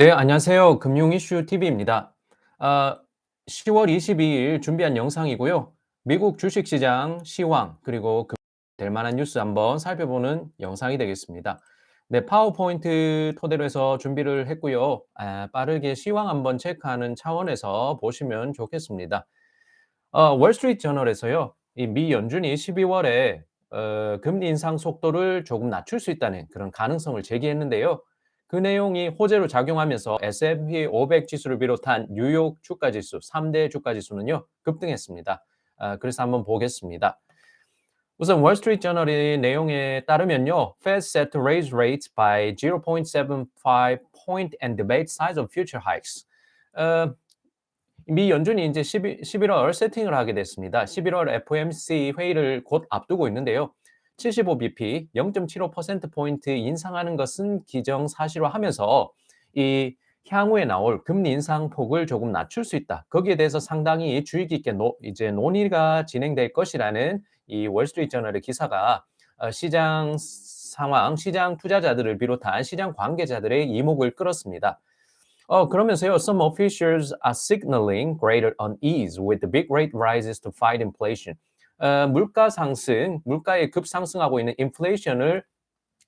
네, 안녕하세요. 금융 이슈 TV입니다. 아, 10월 22일 준비한 영상이고요. 미국 주식시장 시황 그리고 그 될 만한 뉴스 한번 살펴보는 영상이 되겠습니다. 네, 파워포인트 토대로 해서 준비를 했고요. 아, 빠르게 시황 한번 체크하는 차원에서 보시면 좋겠습니다. 어, 월스트리트 저널에서요. 이 미 연준이 12월에 어, 금리 인상 속도를 조금 낮출 수 있다는 그런 가능성을 제기했는데요. 그 내용이 호재로 작용하면서 S&P 500 지수를 비롯한 뉴욕 주가 지수 3대 주가 지수는요 급등했습니다. 아, 그래서 한번 보겠습니다. 우선 월스트리트 저널의 내용에 따르면요, Fed set to raise rates by 0.75 point and debate size of future hikes. 어, 미 연준이 이제 11, 11월 세팅을 하게 됐습니다. 11월 FOMC 회의를 곧 앞두고 있는데요. 75bp 0.75%포인트 인상하는 것은 기정사실화하면서 이 향후에 나올 금리 인상 폭을 조금 낮출 수 있다. 거기에 대해서 상당히 주의 깊게 노, 이제 논의가 진행될 것이라는 이 월스트리트 저널의 기사가 어, 시장 상황, 시장 투자자들을 비롯한 시장 관계자들의 이목을 끌었습니다. 어, 그러면서요, some officials are signaling greater unease with the big rate rises to fight inflation. 어, 물가 상승, 물가의 급상승하고 있는 인플레이션을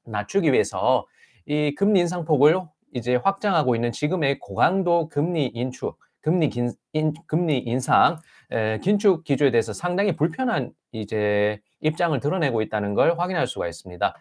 낮추기 위해서 이 금리 인상폭을 이제 확장하고 있는 지금의 고강도 금리 인축, 금리 긴, 인, 금리 인상, 에, 긴축 기조에 대해서 상당히 불편한 이제 입장을 드러내고 있다는 걸 확인할 수가 있습니다.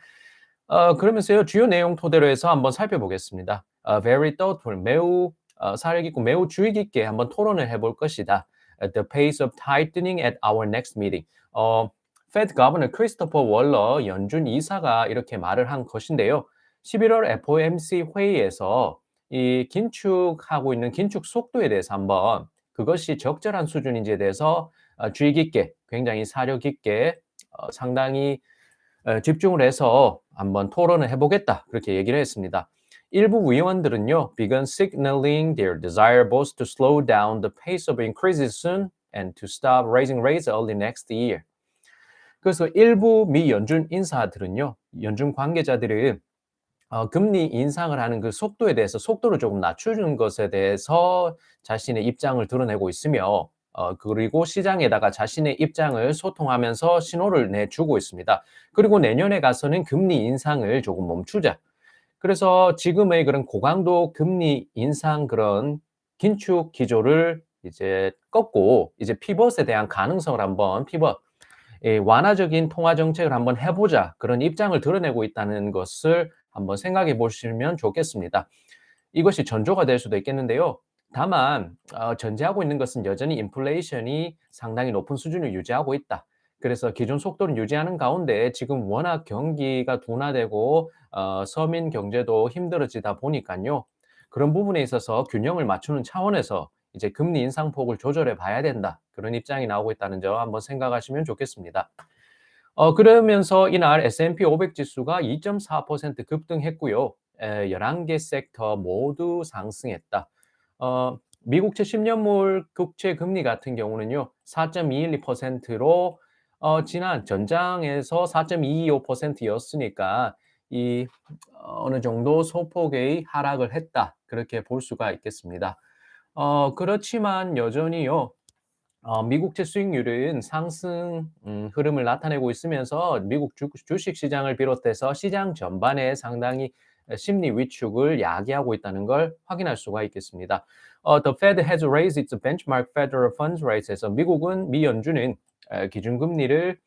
어, 그러면서요 주요 내용 토대로 해서 한번 살펴보겠습니다. 어, very thoughtful, 매우 어, 사려 깊고 매우 주의 깊게 한번 토론을 해볼 것이다. The pace of tightening at our next meeting. 어, Fed Governor 크리스토퍼 월러 연준 이사가 이렇게 말을 한 것인데요. 11월 FOMC 회의에서 이 긴축하고 있는 긴축 속도에 대해서 한번 그것이 적절한 수준인지에 대해서 어, 주의 깊게 굉장히 사려 깊게 어, 상당히 어, 집중을 해서 한번 토론을 해보겠다 그렇게 얘기를 했습니다. 일부 의원들은요, began signaling their desire both to slow down the pace of increases soon and to stop raising rates early next year. 그래서 일부 미 연준 인사들은요, 연준 관계자들은 어, 금리 인상을 하는 그 속도에 대해서 속도를 조금 낮추는 것에 대해서 자신의 입장을 드러내고 있으며 어, 그리고 시장에다가 자신의 입장을 소통하면서 신호를 내주고 있습니다. 그리고 내년에 가서는 금리 인상을 조금 멈추자. 그래서 지금의 그런 고강도 금리 인상 그런 긴축 기조를 이제 꺾고 이제 피벗에 대한 가능성을 한번 피벗 예, 완화적인 통화 정책을 한번 해보자 그런 입장을 드러내고 있다는 것을 한번 생각해 보시면 좋겠습니다. 이것이 전조가 될 수도 있겠는데요. 다만 어, 전제하고 있는 것은 여전히 인플레이션이 상당히 높은 수준을 유지하고 있다. 그래서 기존 속도를 유지하는 가운데 지금 워낙 경기가 둔화되고 어, 서민 경제도 힘들어지다 보니까요. 그런 부분에 있어서 균형을 맞추는 차원에서 이제 금리 인상폭을 조절해 봐야 된다. 그런 입장이 나오고 있다는 점 한번 생각하시면 좋겠습니다. 어, 그러면서 이날 S&P 500 지수가 2.4% 급등했고요. 에, 11개 섹터 모두 상승했다. 어, 미국채 10년물 국채 금리 같은 경우는요. 4.212%로 어, 지난 전장에서 4.225%였으니까 이 어느 정도 소폭의 하락을 했다. 그렇게 볼 수가 있겠습니다. 어, 그렇지만 여전히요. 어, 미국채 수익률은 상승 음, 흐름을 나타내고 있으면서 미국 주, 주식 시장을 비롯해서 시장 전반에 상당히 심리 위축을 야기하고 있다는 걸 확인할 수가 있겠습니다. 어, the Fed has raised its benchmark federal funds rate에서 미국은 미 연준은 기준금리를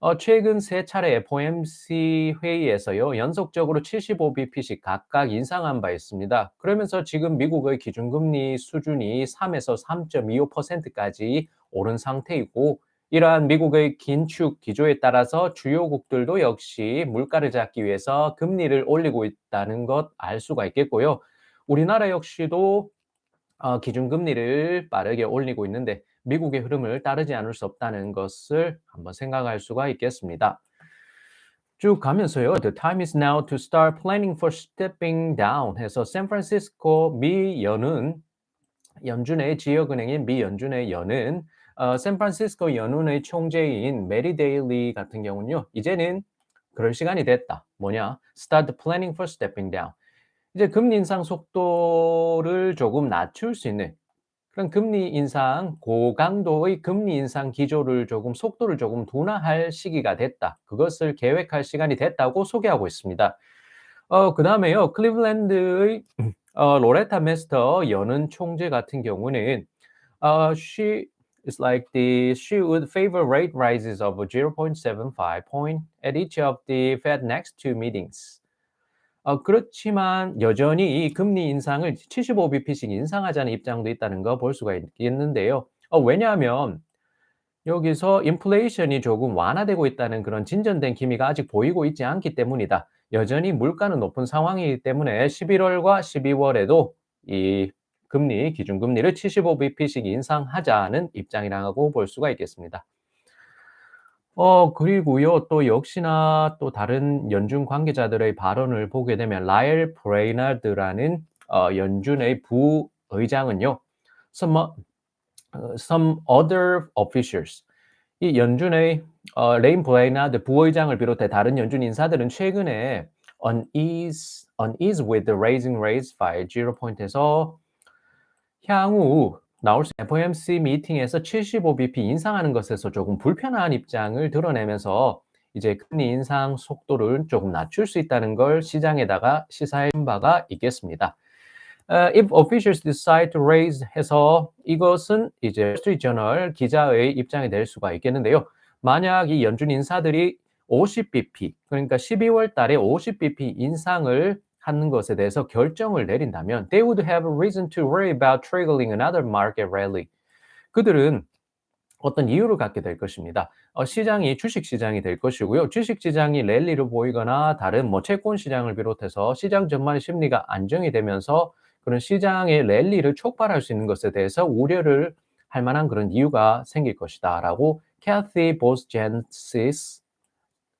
어, 최근 세 차례 FOMC 회의에서요 연속적으로 75bp씩 각각 인상한 바 있습니다. 그러면서 지금 미국의 기준금리 수준이 3에서 3.25%까지 오른 상태이고 이러한 미국의 긴축 기조에 따라서 주요국들도 역시 물가를 잡기 위해서 금리를 올리고 있다는 것 알 수가 있겠고요. 우리나라 역시도 어, 기준금리를 빠르게 올리고 있는데 미국의 흐름을 따르지 않을 수 없다는 것을 한번 생각할 수가 있겠습니다. 쭉 가면서요. The time is now to start planning for stepping down 해서 샌프란시스코 미 연은 연준의 지역은행인 미 연준의 연은 어, 샌프란시스코 연운의 총재인 메리 데일리 같은 경우는요. 이제는 그럴 시간이 됐다. 뭐냐? Start planning for stepping down. 이제 금리 인상 속도를 조금 낮출 수 있는 그런 금리 인상 고강도의 금리 인상 기조를 조금 속도를 조금 둔화할 시기가 됐다. 그것을 계획할 시간이 됐다고 소개하고 있습니다. 어 그 다음에요. 클리블랜드의 어 로레타 메스터 여는 총재 같은 경우는 어 she is like the she would favor rate rises of 0.75 point at each of the Fed next two meetings. 어 그렇지만 여전히 이 금리 인상을 75bp씩 인상하자는 입장도 있다는 거 볼 수가 있겠는데요. 어 왜냐하면 여기서 인플레이션이 조금 완화되고 있다는 그런 진전된 기미가 아직 보이고 있지 않기 때문이다. 여전히 물가는 높은 상황이기 때문에 11월과 12월에도 이 금리, 기준금리를 75bp씩 인상하자는 입장이라고 볼 수가 있겠습니다. 어 그리고요. 또 역시나 또 다른 연준 관계자들의 발언을 보게 되면 라일 브레이나드라는 어 연준의 부의장은요. Some 어 some other officials 이 연준의 어 레인 브레이나드 부의장을 비롯해 다른 연준 인사들은 최근에 unease unease with the raising rates by 0 포인트에서 향후 나올 수 FOMC 미팅에서 75bp 인상하는 것에서 조금 불편한 입장을 드러내면서 이제 금리 인상 속도를 조금 낮출 수 있다는 걸 시장에다가 시사해 준 바가 있겠습니다. 어, if officials decide to raise 해서 이것은 이제 스트리트 저널 기자의 입장이 될 수가 있겠는데요. 만약 이 연준 인사들이 50bp 그러니까 12월 달에 50bp 인상을 하는 것에 대해서 결정을 내린다면 they would have a reason to worry about triggering another market rally. 그들은 어떤 이유를 갖게 될 것입니다. 어, 시장이 주식 시장이 될 것이고요. 주식 시장이 랠리를 보이거나 다른 뭐 채권 시장을 비롯해서 시장 전반의 심리가 안정이 되면서 그런 시장의 랠리를 촉발할 수 있는 것에 대해서 우려를 할 만한 그런 이유가 생길 것이다라고 캐티 보스 젠시스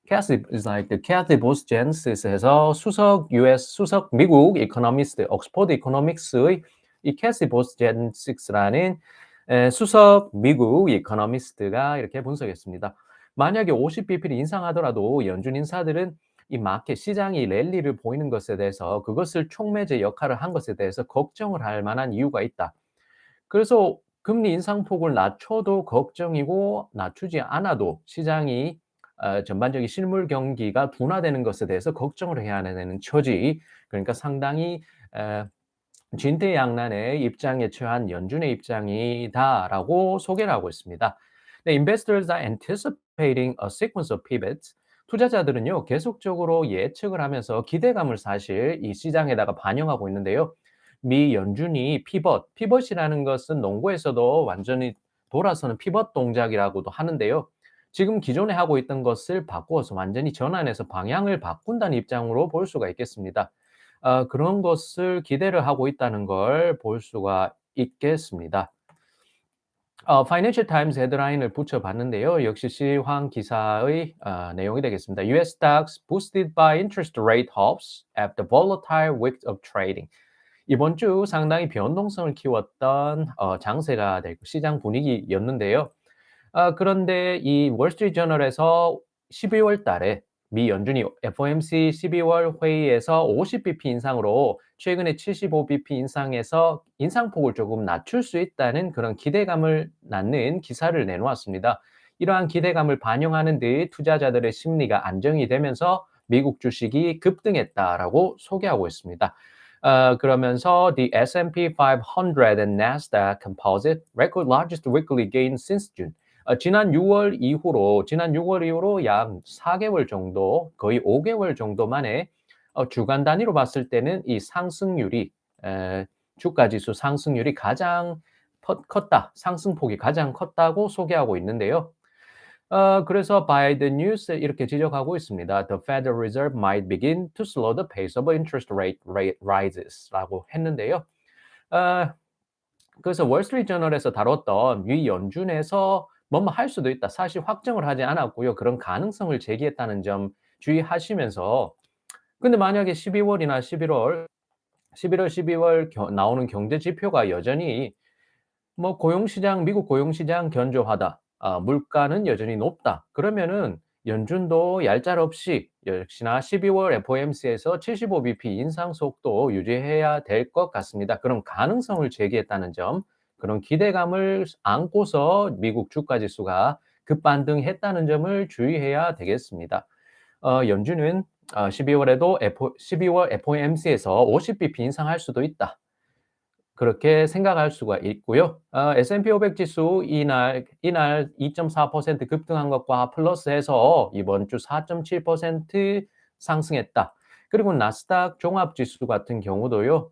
캐시 is like the 캐티 보스젠시스에서 수석 US 수석 미국 이코노미스트 옥스퍼드 이코노믹스의 이 캐시 보스젠시스라는 수석 미국 이코노미스트가 이렇게 분석했습니다. 만약에 50bp를 인상하더라도 연준 인사들은 이 마켓 시장이 랠리를 보이는 것에 대해서 그것을 촉매제 역할을 한 것에 대해서 걱정을 할 만한 이유가 있다. 그래서 금리 인상폭을 낮춰도 걱정이고 낮추지 않아도 시장이 어, 전반적인 실물 경기가 둔화되는 것에 대해서 걱정을 해야 하는 처지. 그러니까 상당히 에, 진퇴양난의 입장에 처한 연준의 입장이다라고 소개를 하고 있습니다. 네, investors are anticipating a sequence of pivots. 투자자들은요, 계속적으로 예측을 하면서 기대감을 사실 이 시장에다가 반영하고 있는데요. 미 연준이 피벗, 피벗이라는 것은 농구에서도 완전히 돌아서는 피벗 동작이라고도 하는데요. 지금 기존에 하고 있던 것을 바꾸어서 완전히 전환해서 방향을 바꾼다는 입장으로 볼 수가 있겠습니다. 어, 그런 것을 기대를 하고 있다는 걸 볼 수가 있겠습니다. 어, 파이낸셜 타임스 헤드라인을 붙여봤는데요. 역시 시황 기사의 어, 내용이 되겠습니다. US stocks boosted by interest rate hikes after volatile weeks of trading. 이번 주 상당히 변동성을 키웠던 어, 장세가 될 시장 분위기였는데요. 아, 그런데 이 월스트리트저널에서 12월 달에 미 연준이 FOMC 12월 회의에서 50bp 인상으로 최근에 75bp 인상에서 인상폭을 조금 낮출 수 있다는 그런 기대감을 낳는 기사를 내놓았습니다. 이러한 기대감을 반영하는 듯 투자자들의 심리가 안정이 되면서 미국 주식이 급등했다라고 소개하고 있습니다. 어, 그러면서 the S&P 500 and Nasdaq Composite record largest weekly gain since June. 어, 지난 6월 이후로 지난 6월 이후로 약 4개월 정도 거의 5개월 정도 만에 어, 주간 단위로 봤을 때는 이 상승률이 에, 주가 지수 상승률이 가장 컸다 상승폭이 가장 컸다고 소개하고 있는데요. 어, 그래서 by the news 이렇게 지적하고 있습니다. The Federal Reserve might begin to slow the pace of interest rate, rate rises라고 했는데요. 어, 그래서 월스트리트 저널에서 다뤘던 미 연준에서 뭐뭐 할 수도 있다. 사실 확정을 하지 않았고요. 그런 가능성을 제기했다는 점 주의하시면서 근데 만약에 12월이나 11월 11월, 12월 겨, 나오는 경제 지표가 여전히 뭐 고용시장, 미국 고용시장 견조하다. 아, 물가는 여전히 높다. 그러면은 연준도 얄짤없이 역시나 12월 FOMC에서 75bp 인상 속도 유지해야 될 것 같습니다. 그런 가능성을 제기했다는 점, 그런 기대감을 안고서 미국 주가 지수가 급반등했다는 점을 주의해야 되겠습니다. 어, 연준은 어, 12월에도 F, 12월 FOMC에서 50bp 인상할 수도 있다. 그렇게 생각할 수가 있고요. 어, S&P 500 지수 이날 이날 2.4% 급등한 것과 플러스해서 이번 주 4.7% 상승했다. 그리고 나스닥 종합 지수 같은 경우도요.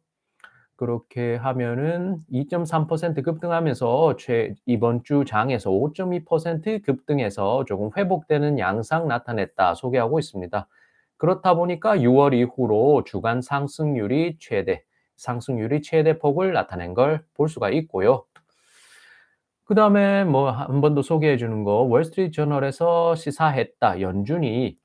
그렇게 하면은 2.3% 급등하면서 최 이번 주 장에서 5.2% 급등해서 조금 회복되는 양상 나타냈다 소개하고 있습니다. 그렇다 보니까 6월 이후로 주간 상승률이 최대 상승률이 최대 폭을 나타낸 걸 볼 수가 있고요. 그 다음에 뭐 한 번 더 소개해 주는 거 월스트리트 저널에서 시사했다. 연준이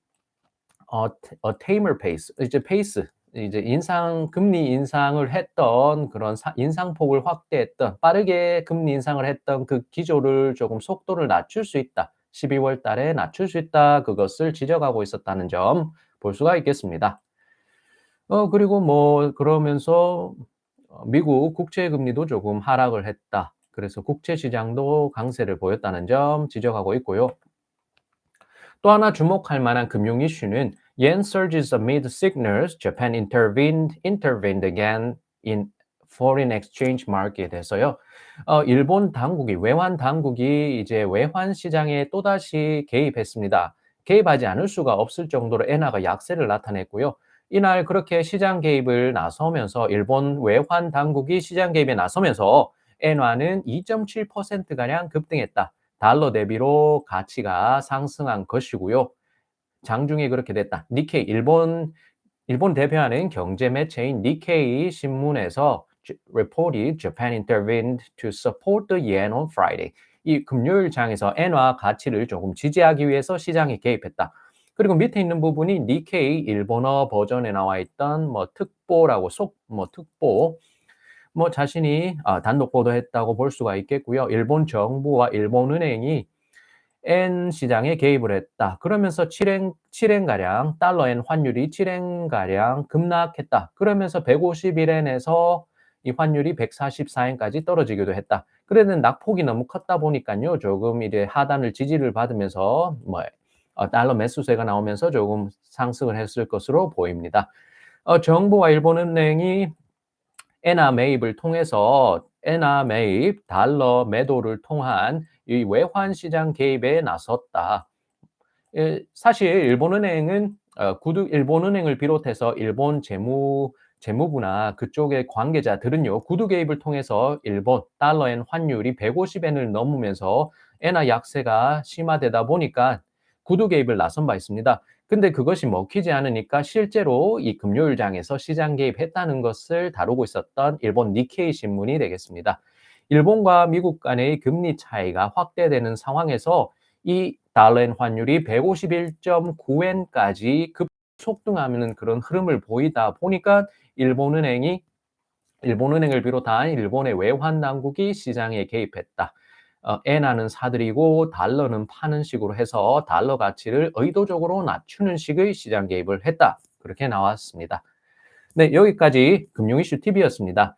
어, 어 테이머 페이스 이제 페이스 이제 인상 금리 인상을 했던 그런 사, 인상폭을 확대했던 빠르게 금리 인상을 했던 그 기조를 조금 속도를 낮출 수 있다. 12월 달에 낮출 수 있다. 그것을 지적하고 있었다는 점 볼 수가 있겠습니다. 어 그리고 뭐 그러면서 어 미국 국채 금리도 조금 하락을 했다. 그래서 국채 시장도 강세를 보였다는 점 지적하고 있고요. 또 하나 주목할 만한 금융 이슈는 yen surges amid signals Japan intervened intervened again in foreign exchange market에서요. 어, 일본 당국이 외환 당국이 이제 외환 시장에 또다시 개입했습니다. 개입하지 않을 수가 없을 정도로 엔화가 약세를 나타냈고요. 이날 그렇게 시장 개입을 나서면서 일본 외환 당국이 시장 개입에 나서면서 엔화는 2.7%가량 급등했다. 달러 대비로 가치가 상승한 것이고요. 장중에 그렇게 됐다. 니케이 일본 일본 대표하는 경제 매체인 니케이 신문에서 reported Japan intervened to support the yen on Friday. 이 금요일 장에서 엔화 가치를 조금 지지하기 위해서 시장에 개입했다. 그리고 밑에 있는 부분이 니케이 일본어 버전에 나와 있던 뭐 특보라고 속 뭐 특보 뭐 자신이 아, 단독 보도했다고 볼 수가 있겠고요. 일본 정부와 일본 은행이 엔 시장에 개입을 했다. 그러면서 7엔 7엔 가량 달러엔 환율이 7엔 가량 급락했다. 그러면서 151엔에서 이 환율이 144엔까지 떨어지기도 했다. 그래는 낙폭이 너무 컸다 보니까요. 조금 이제 하단을 지지를 받으면서 뭐 어, 달러 매수세가 나오면서 조금 상승을 했을 것으로 보입니다. 어, 정부와 일본은행이 엔화 매입을 통해서 엔화 매입, 달러 매도를 통한 이 외환 시장 개입에 나섰다. 예, 사실 일본은행은 어, 구두 일본은행을 비롯해서 일본 재무 재무부나 그쪽의 관계자들은요 구두 개입을 통해서 일본 달러엔 환율이 150엔을 넘으면서 엔화 약세가 심화되다 보니까 구두 개입을 나선 바 있습니다. 근데 그것이 먹히지 않으니까 실제로 이 금요일장에서 시장 개입했다는 것을 다루고 있었던 일본 니케이 신문이 되겠습니다. 일본과 미국 간의 금리 차이가 확대되는 상황에서 이 달러엔 환율이 151.9엔까지 급속등하는 그런 흐름을 보이다 보니까 일본은행이 일본은행을 비롯한 일본의 외환 당국이 시장에 개입했다. 어, 엔화는 사들이고 달러는 파는 식으로 해서 달러 가치를 의도적으로 낮추는 식의 시장 개입을 했다. 그렇게 나왔습니다. 네, 여기까지 금융 이슈 TV였습니다.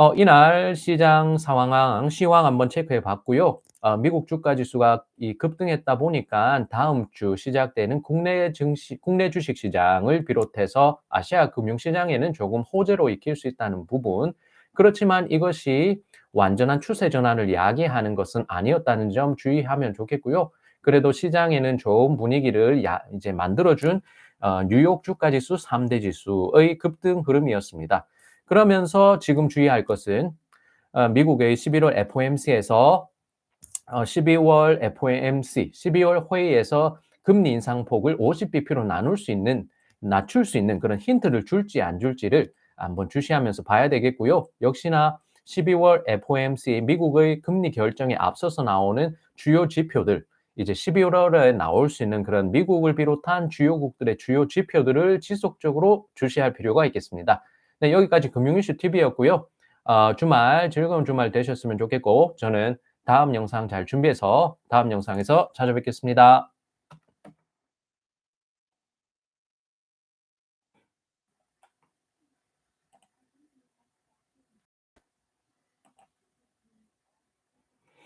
어, 이날 시장 상황, 시황 한번 체크해 봤고요. 어, 미국 주가 지수가 이 급등했다 보니까 다음 주 시작되는 국내 증시, 국내 주식 시장을 비롯해서 아시아 금융 시장에는 조금 호재로 익힐 수 있다는 부분. 그렇지만 이것이 완전한 추세 전환을 야기하는 것은 아니었다는 점 주의하면 좋겠고요. 그래도 시장에는 좋은 분위기를 야, 이제 만들어준 어, 뉴욕 주가 지수 3대 지수의 급등 흐름이었습니다. 그러면서 지금 주의할 것은 어, 미국의 11월 FOMC에서 어, 12월 FOMC 12월 회의에서 금리 인상 폭을 50bp로 나눌 수 있는 낮출 수 있는 그런 힌트를 줄지 안 줄지를 한번 주시하면서 봐야 되겠고요. 역시나 12월 FOMC 미국의 금리 결정에 앞서서 나오는 주요 지표들 이제 11월에 나올 수 있는 그런 미국을 비롯한 주요국들의 주요 지표들을 지속적으로 주시할 필요가 있겠습니다. 네, 여기까지 금융이슈 TV였고요. 어, 주말 즐거운 주말 되셨으면 좋겠고 저는 다음 영상 잘 준비해서 다음 영상에서 찾아뵙겠습니다.